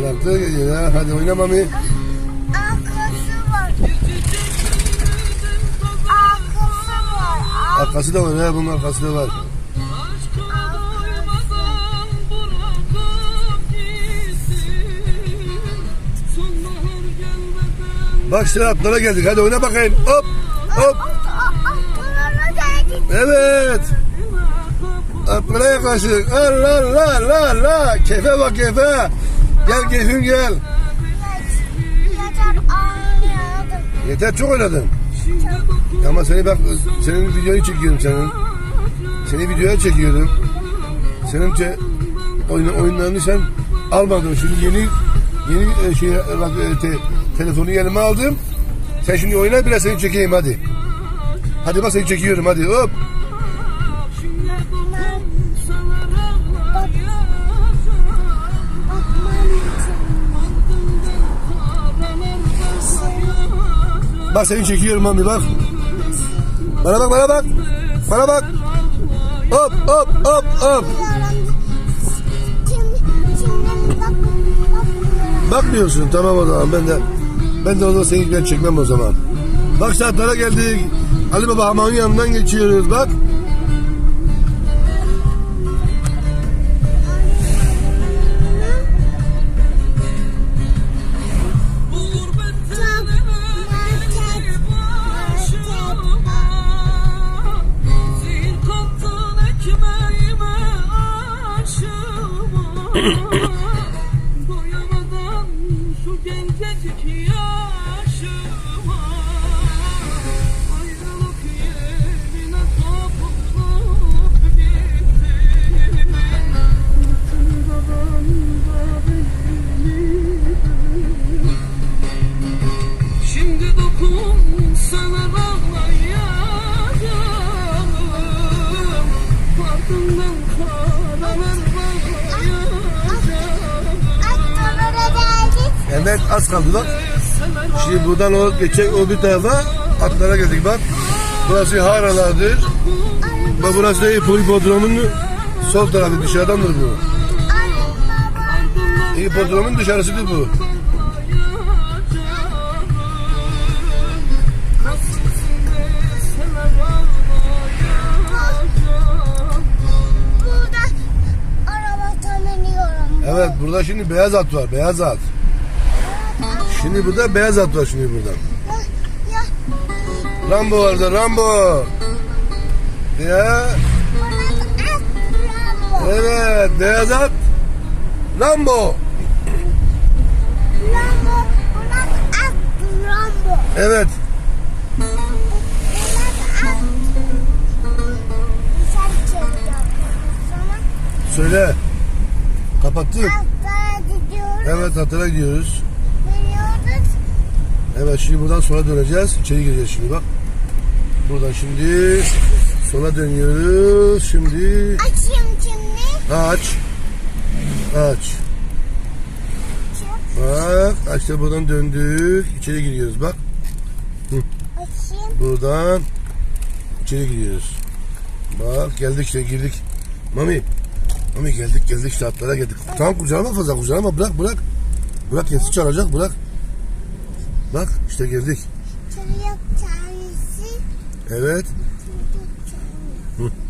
Bıraktı yine. Hadi oyna Mami. Arkası var. Arkası var. Arkası da var ha bunun arkası da var. Bak işte atlara geldik. Hadi oyna bakayım. Hop hop. Evet. Atlara yaklaştık. Allah la la la. Kefe bak kefe. Gel keyfim gel. Yeter çok oynadın. Ama seni bak senin videoyu çekiyorum senin. Seni videoya çekiyorum. Senin te, oyun, oyunlarını sen almadın. Şimdi yeni yeni e, şey bak, e, te, telefonu elime aldım. Sen şimdi oyna biraz seni çekeyim hadi. Hadi bak seni çekiyorum hadi hop. Bak seni çekiyorum mami bak. Bana bak bana bak. Bana bak. Hop hop hop hop. Bakmıyorsun tamam o zaman ben de ben de o zaman seni ben çekmem o zaman. Bak saatlara geldik. Ali Baba hamamın yanından geçiyoruz bak. Doyamadan şu gencecik yaşıma Evet az kaldı bak. Şimdi buradan o geçecek o bir tarafa atlara geldik bak. Burası Haralar'dır. Bak burası da hipodromun sol tarafı dışarıdandır bu. Hipodromun dışarısıdır bu. Evet burada şimdi beyaz at var beyaz at. Şimdi burada beyaz at var şimdi burada. Rambo var da Rambo. Ya evet beyaz at. Rambo. Rambo, at Rambo. Evet. Söyle. Kapattık. atlara gidiyoruz. Evet hatıra gidiyoruz. Evet şimdi buradan sola döneceğiz. İçeri gireceğiz şimdi bak. Buradan şimdi sola dönüyoruz. Şimdi Açayım şimdi. aç. Aç. Bak işte buradan döndük. İçeri giriyoruz bak. Açayım. Buradan içeri giriyoruz. Bak geldik işte girdik. Mami. Mami geldik geldik işte atlara geldik. Tamam kucağıma fazla kucağıma bırak bırak. Bırak yetisi çalacak bırak. Bak işte girdik. Çocuk çaresi. Evet. Çocuk çaresi.